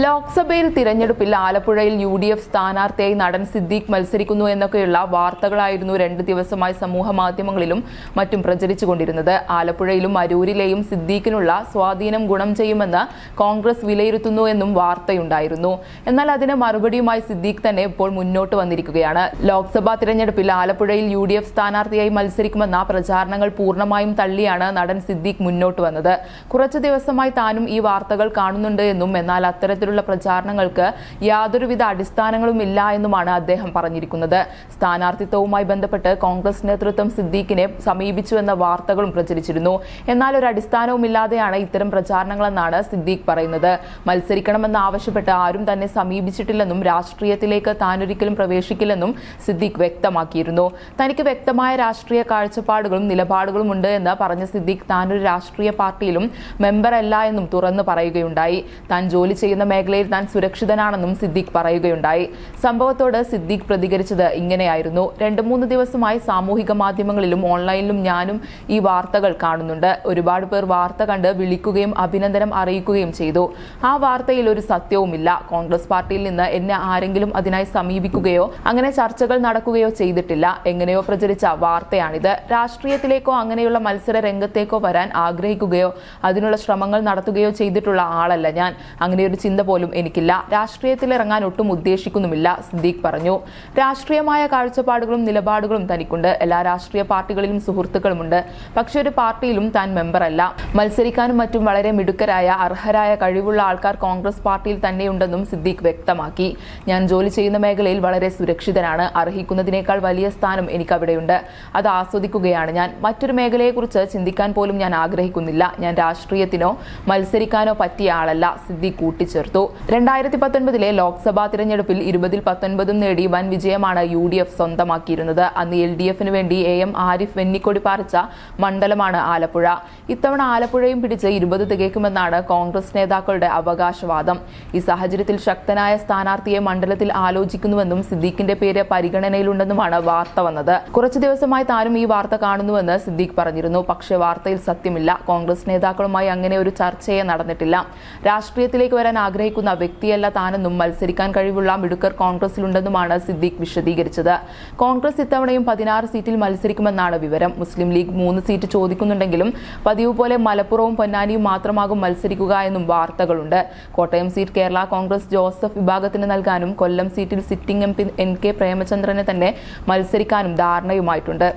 ലോക്സഭയിൽ തിരഞ്ഞെടുപ്പിൽ ആലപ്പുഴയിൽ യു ഡി എഫ് സ്ഥാനാർത്ഥിയായി നടൻ സിദ്ദീഖ് മത്സരിക്കുന്നു എന്നൊക്കെയുള്ള വാർത്തകളായിരുന്നു രണ്ട് ദിവസമായി സമൂഹ മാധ്യമങ്ങളിലും മറ്റും പ്രചരിച്ചുകൊണ്ടിരുന്നത്. ആലപ്പുഴയിലും അരൂരിലെയും സിദ്ദീഖിനുള്ള സ്വാധീനം ഗുണം ചെയ്യുമെന്ന് കോൺഗ്രസ് വിലയിരുത്തുന്നു എന്നും വാർത്തയുണ്ടായിരുന്നു. എന്നാൽ അതിന് മറുപടിയുമായി സിദ്ദീഖ് തന്നെ ഇപ്പോൾ മുന്നോട്ട് വന്നിരിക്കുകയാണ്. ലോക്സഭാ തിരഞ്ഞെടുപ്പിൽ ആലപ്പുഴയിൽ യു ഡി എഫ് സ്ഥാനാർത്ഥിയായി മത്സരിക്കുമെന്ന പ്രചാരണങ്ങൾ പൂർണമായും തള്ളിയാണ് നടൻ സിദ്ദീഖ് മുന്നോട്ട് വന്നത്. കുറച്ചു ദിവസമായി താനും ഈ വാർത്തകൾ കാണുന്നുണ്ട് എന്നും എന്നാൽ അത്തരത്തിലുള്ള പ്രചാരണങ്ങൾക്ക് യാതൊരുവിധ അടിസ്ഥാനങ്ങളും ഇല്ല എന്നുമാണ് അദ്ദേഹം പറഞ്ഞിരിക്കുന്നത്. സ്ഥാനാർത്ഥിത്വവുമായി ബന്ധപ്പെട്ട് കോൺഗ്രസ് നേതൃത്വം സിദ്ദീഖിനെ സമീപിച്ചുവെന്ന വാർത്തകളും പ്രചരിച്ചിരുന്നു. എന്നാൽ ഒരു അടിസ്ഥാനവുമില്ലാതെയാണ് ഇത്തരം പ്രചാരണങ്ങളെന്നാണ് സിദ്ദീഖ് പറയുന്നത്. മത്സരിക്കണമെന്ന് ആവശ്യപ്പെട്ട് ആരും തന്നെ സമീപിച്ചിട്ടില്ലെന്നും രാഷ്ട്രീയത്തിലേക്ക് താനൊരിക്കലും പ്രവേശിക്കില്ലെന്നും സിദ്ദീഖ് വ്യക്തമാക്കിയിരുന്നു. തനിക്ക് വ്യക്തമായ രാഷ്ട്രീയ കാഴ്ചപ്പാടുകളും നിലപാടുകളും ഉണ്ട് എന്ന് പറഞ്ഞ സിദ്ദീഖ് താനൊരു രാഷ്ട്രീയ പാർട്ടിയിലും മെമ്പറല്ല എന്നും തുറന്നു പറയുകയുണ്ടായി. താൻ ജോലി ചെയ്യുന്ന മേഖലയിൽ താൻ സുരക്ഷിതനാണെന്നും സിദ്ദീഖ് പറയുകയുണ്ടായി. സംഭവത്തോട് സിദ്ദീഖ് പ്രതികരിച്ചത് ഇങ്ങനെയായിരുന്നു. രണ്ടു മൂന്ന് ദിവസമായി സാമൂഹിക മാധ്യമങ്ങളിലും ഓൺലൈനിലും ഞാനും ഈ വാർത്തകൾ കാണുന്നുണ്ട്. ഒരുപാട് പേർ വാർത്ത കണ്ട് വിളിക്കുകയും അഭിനന്ദനം അറിയിക്കുകയും ചെയ്തു. ആ വാർത്തയിൽ ഒരു സത്യവുമില്ല. കോൺഗ്രസ് പാർട്ടിയിൽ നിന്ന് എന്നെ ആരെങ്കിലും അതിനായി സമീപിക്കുകയോ അങ്ങനെ ചർച്ചകൾ നടക്കുകയോ ചെയ്തിട്ടില്ല. എങ്ങനെയോ പ്രചരിച്ച വാർത്തയാണിത്. രാഷ്ട്രീയത്തിലേക്കോ അങ്ങനെയുള്ള മത്സര രംഗത്തേക്കോ വരാൻ ആഗ്രഹിക്കുകയോ അതിനുള്ള ശ്രമങ്ങൾ നടത്തുകയോ ചെയ്തിട്ടുള്ള ആളല്ല ഞാൻ. അങ്ങനെ ഒരു ചിന്ത പോലും എനിക്കില്ല. രാഷ്ട്രീയത്തിൽ ഇറങ്ങാൻ ഒട്ടും ഉദ്ദേശിക്കുന്നുമില്ല സിദ്ദീഖ് പറഞ്ഞു. രാഷ്ട്രീയമായ കാഴ്ചപ്പാടുകളും നിലപാടുകളും തനിക്കുണ്ട്. എല്ലാ രാഷ്ട്രീയ പാർട്ടികളിലും സുഹൃത്തുക്കളുമുണ്ട്. പക്ഷെ ഒരു പാർട്ടിയിലും താൻ മെമ്പറല്ല. മത്സരിക്കാനും മറ്റും വളരെ മിടുക്കരായ അർഹരായ കഴിവുള്ള ആൾക്കാർ കോൺഗ്രസ് പാർട്ടിയിൽ തന്നെയുണ്ടെന്നും സിദ്ദീഖ് വ്യക്തമാക്കി. ഞാൻ ജോലി ചെയ്യുന്ന മേഖലയിൽ വളരെ സുരക്ഷിതനാണ്. അർഹിക്കുന്നതിനേക്കാൾ വലിയ സ്ഥാനം എനിക്കവിടെയുണ്ട്. അത് ആസ്വദിക്കുകയാണ് ഞാൻ. മറ്റൊരു മേഖലയെക്കുറിച്ച് ചിന്തിക്കാൻ പോലും ഞാൻ ആഗ്രഹിക്കുന്നില്ല. ഞാൻ രാഷ്ട്രീയത്തിനോ മത്സരിക്കാനോ പറ്റിയ ആളല്ല സിദ്ദീഖ് കൂട്ടിച്ചേർത്തു രണ്ടായിരത്തി പത്തൊൻപതിലെ ലോക്സഭാ തിരഞ്ഞെടുപ്പിൽ ഇരുപതിൽ പത്തൊൻപതും നേടി വൻ വിജയമാണ് യു ഡി എഫ് സ്വന്തമാക്കിയിരുന്നത്. അന്ന് എൽ ഡി എഫിന് വേണ്ടി എ എം ആരിഫ് വെന്നിക്കൊടി പാറിച്ച മണ്ഡലമാണ് ആലപ്പുഴ. ഇത്തവണ ആലപ്പുഴയും പിടിച്ച് ഇരുപത് തികയ്ക്കുമെന്നാണ് കോൺഗ്രസ് നേതാക്കളുടെ അവകാശവാദം. ഈ സാഹചര്യത്തിൽ ശക്തനായ സ്ഥാനാർത്ഥിയെ മണ്ഡലത്തിൽ ആലോചിക്കുന്നുവെന്നും സിദ്ദീഖിന്റെ പേര് പരിഗണനയിലുണ്ടെന്നുമാണ് വാർത്ത വന്നത്. കുറച്ചു ദിവസമായി താനും ഈ വാർത്ത കാണുന്നുവെന്ന് സിദ്ദീഖ് പറഞ്ഞിരുന്നു. പക്ഷേ വാർത്തയിൽ സത്യമില്ല. കോൺഗ്രസ് നേതാക്കളുമായി അങ്ങനെ ഒരു ചർച്ചയെ നടന്നിട്ടില്ല. രാഷ്ട്രീയത്തിലേക്ക് വരാൻ ആഗ്രഹിക്കുന്ന വ്യക്തിയല്ല താനെന്നും മത്സരിക്കാൻ കഴിവുള്ള മിടുക്കർ കോൺഗ്രസിലുണ്ടെന്നുമാണ് സിദ്ദീഖ് വിശദീകരിച്ചത്. കോൺഗ്രസ് ഇത്തവണയും പതിനാറ് സീറ്റിൽ മത്സരിക്കുമെന്നാണ് വിവരം. മുസ്ലിം ലീഗ് മൂന്ന് സീറ്റ് ചോദിക്കുന്നുണ്ടെങ്കിലും പതിവ് പോലെ മലപ്പുറവും പൊന്നാനിയും മാത്രമാകും മത്സരിക്കുക എന്നും വാർത്തകളുണ്ട്. കോട്ടയം സീറ്റ് കേരള കോൺഗ്രസ് ജോസഫ് വിഭാഗത്തിന് നൽകാനും കൊല്ലം സീറ്റിൽ sitting M P N K പ്രേമചന്ദ്രനെ തന്നെ മത്സരിക്കാനും ധാരണയുമായിട്ടുണ്ട്.